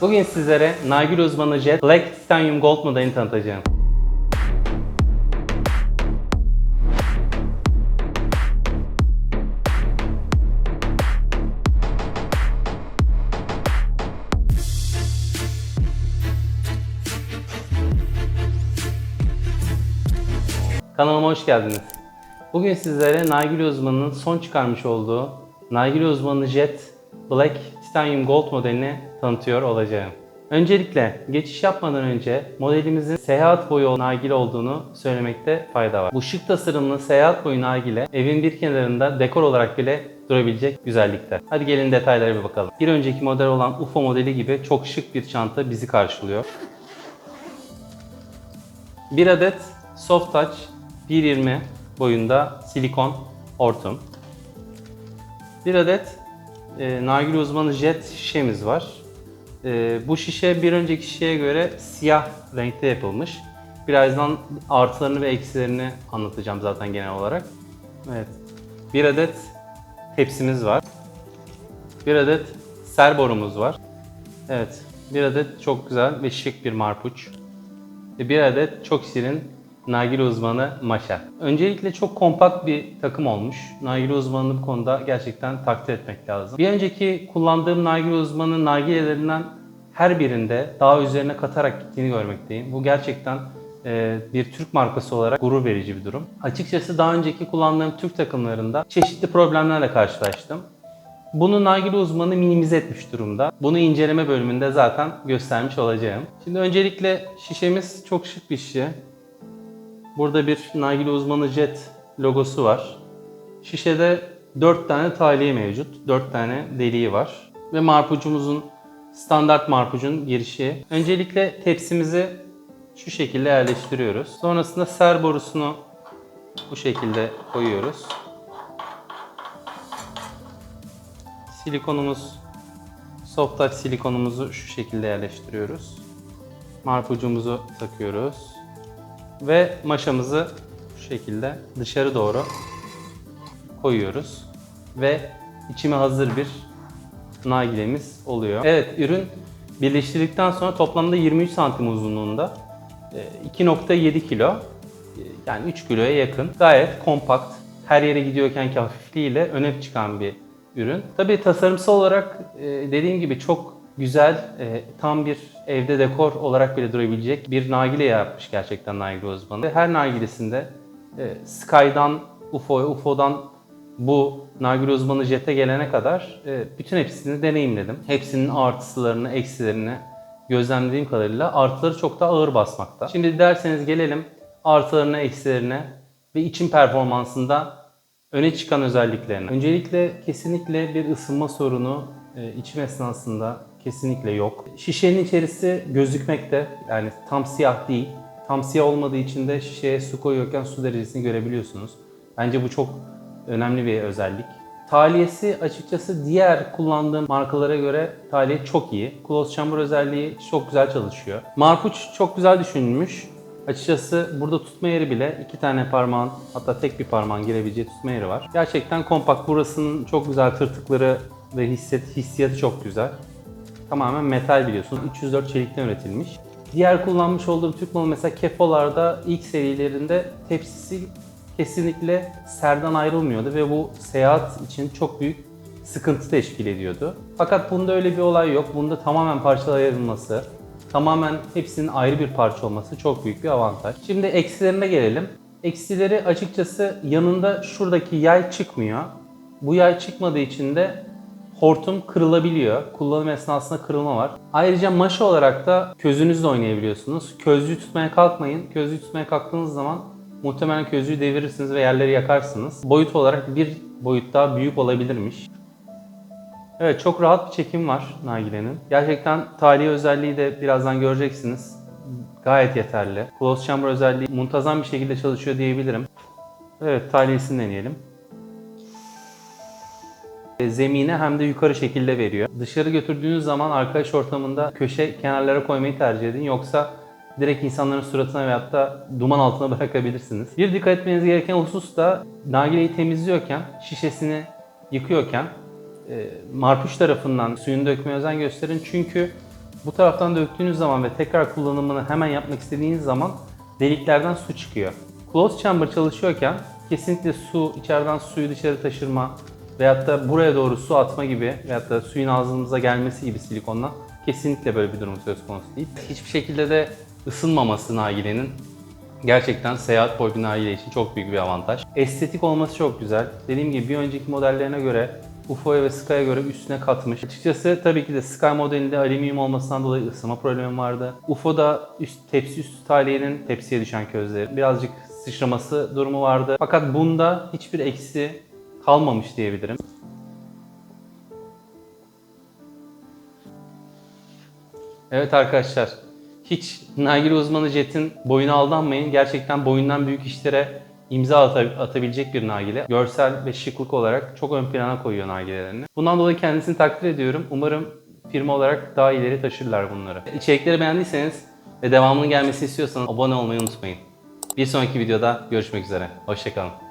Bugün sizlere Naigül uzmanı Jet Black Titanium Gold modelini tanıtacağım. Kanalıma hoş geldiniz. Bugün sizlere Naigül uzmanının son çıkarmış olduğu Naigül uzmanı Jet Black Titanium Gold modelini tanıtıyor olacağım. Öncelikle geçiş yapmadan önce modelimizin seyahat boyu nargile olduğunu söylemekte fayda var. Bu şık tasarımlı seyahat boyu nargile evin bir kenarında dekor olarak bile durabilecek güzellikte. Hadi gelin detaylara bir bakalım. Bir önceki model olan UFO modeli gibi çok şık bir çanta bizi karşılıyor. Bir adet Soft Touch 1.20 boyunda silikon hortum. Bir adet e, nargile uzmanı jet şişemiz var. E, bu şişe bir önceki şişeye göre siyah renkte yapılmış. Birazdan artılarını ve eksilerini anlatacağım zaten genel olarak. Evet. Bir adet tepsimiz var. Bir adet ser borumuz var. Evet. Bir adet çok güzel ve şık bir marpuç. Bir adet çok şirin nargile uzmanı Maşa. Öncelikle çok kompakt bir takım olmuş. Nargile uzmanını bu konuda gerçekten takdir etmek lazım. Bir önceki kullandığım nargile uzmanı nargilelerinden her birinde daha üzerine katarak gittiğini görmekteyim. Bu gerçekten e, bir Türk markası olarak gurur verici bir durum. Açıkçası daha önceki kullandığım Türk takımlarında çeşitli problemlerle karşılaştım. Bunu nargile uzmanı minimize etmiş durumda. Bunu inceleme bölümünde zaten göstermiş olacağım. Şimdi öncelikle şişemiz çok şık bir şişe. Burada bir nargile uzmanı jet logosu var. Şişede 4 tane taliye mevcut. 4 tane deliği var. Ve marpucumuzun standart marpucun girişi. Öncelikle tepsimizi şu şekilde yerleştiriyoruz. Sonrasında ser borusunu bu şekilde koyuyoruz. Silikonumuz, soft touch silikonumuzu şu şekilde yerleştiriyoruz. Marpucumuzu takıyoruz. Ve maşamızı şu şekilde dışarı doğru koyuyoruz. Ve içime hazır bir nargilemiz oluyor. Evet ürün birleştirdikten sonra toplamda 23 santim uzunluğunda e, 2.7 kilo e, yani 3 kiloya yakın. Gayet kompakt. Her yere gidiyorken ki hafifliğiyle öne çıkan bir ürün. Tabii tasarımsal olarak e, dediğim gibi çok güzel, e, tam bir evde dekor olarak bile durabilecek bir nargile yapmış gerçekten nargile uzmanı. Her nargilesinde e, Sky'dan UFO'ya, UFO'dan bu nargile uzmanı jete gelene kadar e, bütün hepsini deneyimledim. Hepsinin artılarını, eksilerini gözlemlediğim kadarıyla artıları çok daha ağır basmakta. Şimdi derseniz gelelim artılarına, eksilerine ve için performansında öne çıkan özelliklerine. Öncelikle kesinlikle bir ısınma sorunu e, içim esnasında kesinlikle yok. Şişenin içerisi gözükmekte. Yani tam siyah değil. Tam siyah olmadığı için de şişeye su koyuyorken su derecesini görebiliyorsunuz. Bence bu çok önemli bir özellik. Taliyesi açıkçası diğer kullandığım markalara göre taliye çok iyi. Close chamber özelliği çok güzel çalışıyor. Marpuç çok güzel düşünülmüş. Açıkçası burada tutma yeri bile iki tane parmağın hatta tek bir parmağın girebileceği tutma yeri var. Gerçekten kompakt. Burasının çok güzel tırtıkları ve hisset, hissiyatı çok güzel. Tamamen metal biliyorsunuz. 304 çelikten üretilmiş. Diğer kullanmış olduğum Türk malı mesela Kefo'larda ilk serilerinde tepsisi kesinlikle serden ayrılmıyordu ve bu seyahat için çok büyük sıkıntı teşkil ediyordu. Fakat bunda öyle bir olay yok. Bunda tamamen parçalara ayrılması, tamamen hepsinin ayrı bir parça olması çok büyük bir avantaj. Şimdi eksilerine gelelim. Eksileri açıkçası yanında şuradaki yay çıkmıyor. Bu yay çıkmadığı için de hortum kırılabiliyor. Kullanım esnasında kırılma var. Ayrıca maşa olarak da közünüzle oynayabiliyorsunuz. Közlüğü tutmaya kalkmayın. Közlüğü tutmaya kalktığınız zaman muhtemelen közlüğü devirirsiniz ve yerleri yakarsınız. Boyut olarak bir boyut daha büyük olabilirmiş. Evet çok rahat bir çekim var nargilenin. Gerçekten taliye özelliği de birazdan göreceksiniz. Gayet yeterli. Close chamber özelliği muntazam bir şekilde çalışıyor diyebilirim. Evet taliyesini deneyelim. Zemine hem de yukarı şekilde veriyor. Dışarı götürdüğünüz zaman arkadaş ortamında köşe kenarlara koymayı tercih edin. Yoksa direkt insanların suratına veyahut da duman altına bırakabilirsiniz. Bir dikkat etmeniz gereken husus da nargileyi temizliyorken, şişesini yıkıyorken e, marpuç tarafından suyunu dökmeye özen gösterin. Çünkü Bu taraftan döktüğünüz zaman ve tekrar kullanımını hemen yapmak istediğiniz zaman deliklerden su çıkıyor. Close chamber çalışıyorken kesinlikle su, içeriden suyu dışarı taşırma veyahut da buraya doğru su atma gibi veyahut da suyun ağzınıza gelmesi gibi silikonla kesinlikle böyle bir durum söz konusu değil. Hiçbir şekilde de ısınmaması nargilenin gerçekten seyahat boyu bir nargile için çok büyük bir avantaj. Estetik olması çok güzel. Dediğim gibi bir önceki modellerine göre UFO'ya ve Sky'a göre üstüne katmış. Açıkçası tabii ki de Sky modelinde alüminyum olmasından dolayı ısınma problemi vardı. UFO'da üst, tepsi üstü taliyenin tepsiye düşen közleri birazcık sıçraması durumu vardı. Fakat bunda hiçbir eksi kalmamış diyebilirim. Evet arkadaşlar, hiç nargile uzmanı Jet'in boyuna aldanmayın. Gerçekten boyundan büyük işlere imza ata- atabilecek bir nargile. Görsel ve şıklık olarak çok ön plana koyuyor nargilelerini. Bundan dolayı kendisini takdir ediyorum. Umarım firma olarak daha ileri taşırlar bunları. İçerikleri beğendiyseniz ve devamının gelmesini istiyorsanız abone olmayı unutmayın. Bir sonraki videoda görüşmek üzere. Hoşçakalın.